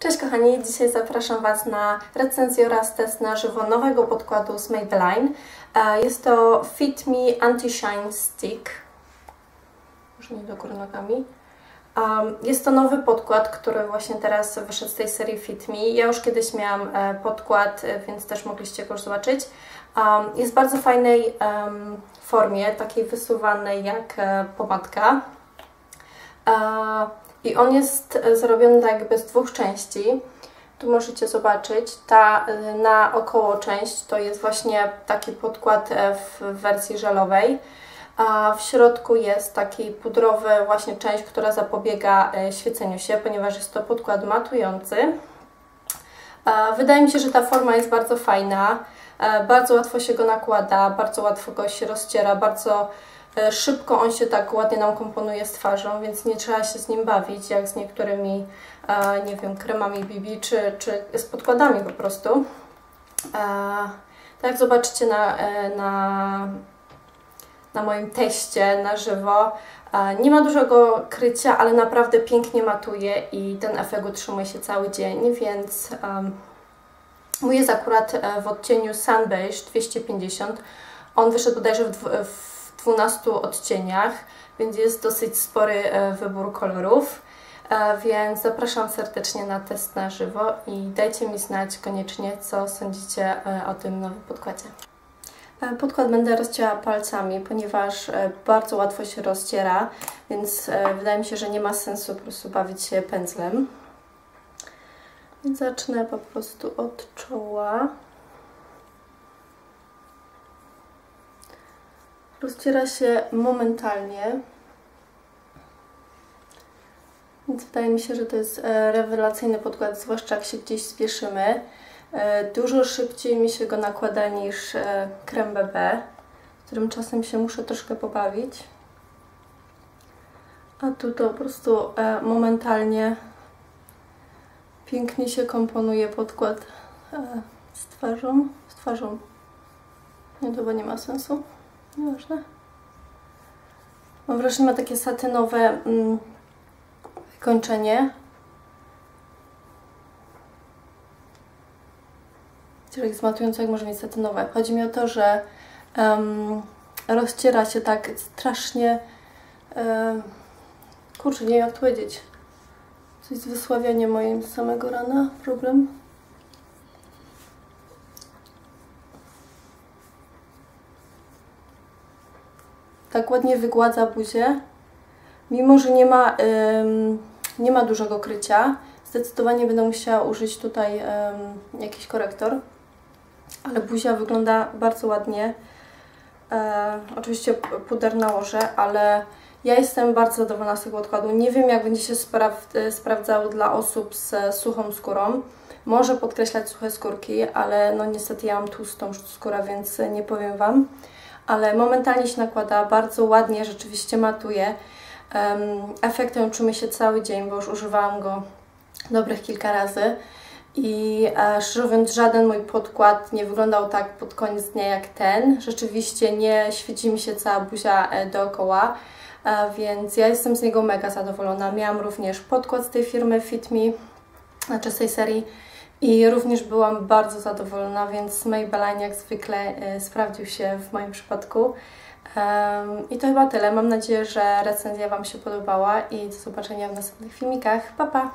Cześć kochani, dzisiaj zapraszam Was na recenzję oraz test na żywo nowego podkładu z Maybelline. E, jest to Fit Me Anti-Shine Stick. Może nie do góry nogami. Jest to nowy podkład, który właśnie teraz wyszedł z tej serii Fit Me. Ja już kiedyś miałam e, podkład, e, więc też mogliście go już zobaczyć. Jest w bardzo fajnej formie, takiej wysuwanej jak pomadka. I on jest e, zrobiony tak jakby z dwóch części. Tu możecie zobaczyć, ta e, na około część to jest właśnie taki podkład e, w wersji żelowej, a w środku jest taki pudrowy właśnie część, która zapobiega świeceniu się, ponieważ jest to podkład matujący. Wydaje mi się, że ta forma jest bardzo fajna, bardzo łatwo się go nakłada, bardzo łatwo go się rozciera, bardzo szybko on się tak ładnie nam komponuje z twarzą, więc nie trzeba się z nim bawić, jak z niektórymi, e, nie wiem, kremami BB, czy, czy z podkładami po prostu. E, tak jak zobaczycie na, na, na moim teście na żywo, nie ma dużego krycia, ale naprawdę pięknie matuje i ten efekt utrzymuje się cały dzień, więc mój jest akurat w odcieniu Sun Beige 250. On wyszedł bodajże w, w 12 odcieniach, więc jest dosyć spory e, wybór kolorów. E, więc zapraszam serdecznie na test na żywo i dajcie mi znać koniecznie, co sądzicie e, o tym nowym podkładzie. Podkład będę rozcięła palcami, ponieważ bardzo łatwo się rozciera, więc wydaje mi się, że nie ma sensu po prostu bawić się pędzlem. Zacznę po prostu od czoła. Rozciera się momentalnie. Więc wydaje mi się, że to jest e, rewelacyjny podkład, zwłaszcza jak się gdzieś spieszymy. E, dużo szybciej mi się go nakłada niż e, krem BB, którym czasem się muszę troszkę pobawić. A tu to po prostu momentalnie pięknie się komponuje podkład z twarzą. Z twarzą. Nie, to nie ma sensu. Nieważne. Mam wrażenie, ma takie satynowe mm, kończenie. Czyli z matującego może mieć satynowe. Chodzi mi o to, że um, rozciera się tak strasznie... Um, kurczę, nie wiem jak to powiedzieć. Coś z wysławianiem moim samego rana. Problem. Tak ładnie wygładza buzię. Mimo, że nie ma, ym, nie ma dużego krycia, zdecydowanie będę musiała użyć tutaj ym, jakiś korektor. Ale buzia wygląda bardzo ładnie. E, oczywiście puder nałożę, ale ja jestem bardzo zadowolona z tego odkładu. Nie wiem, jak będzie się spraw sprawdzał dla osób z suchą skórą. Może podkreślać suche skórki, ale no niestety ja mam tłustą skórę, więc nie powiem Wam ale momentalnie się nakłada, bardzo ładnie rzeczywiście matuje. Efektem czumy się cały dzień, bo już używałam go dobrych kilka razy i e, szczerze mówiąc żaden mój podkład nie wyglądał tak pod koniec dnia jak ten. Rzeczywiście nie świeci mi się cała buzia e, dookoła, e, więc ja jestem z niego mega zadowolona. Miałam również podkład z tej firmy Fit Me, znaczy z tej serii i również byłam bardzo zadowolona, więc Maybelline jak zwykle e, sprawdził się w moim przypadku. I to chyba tyle. Mam nadzieję, że recenzja Wam się podobała i do zobaczenia w następnych filmikach. Pa, pa!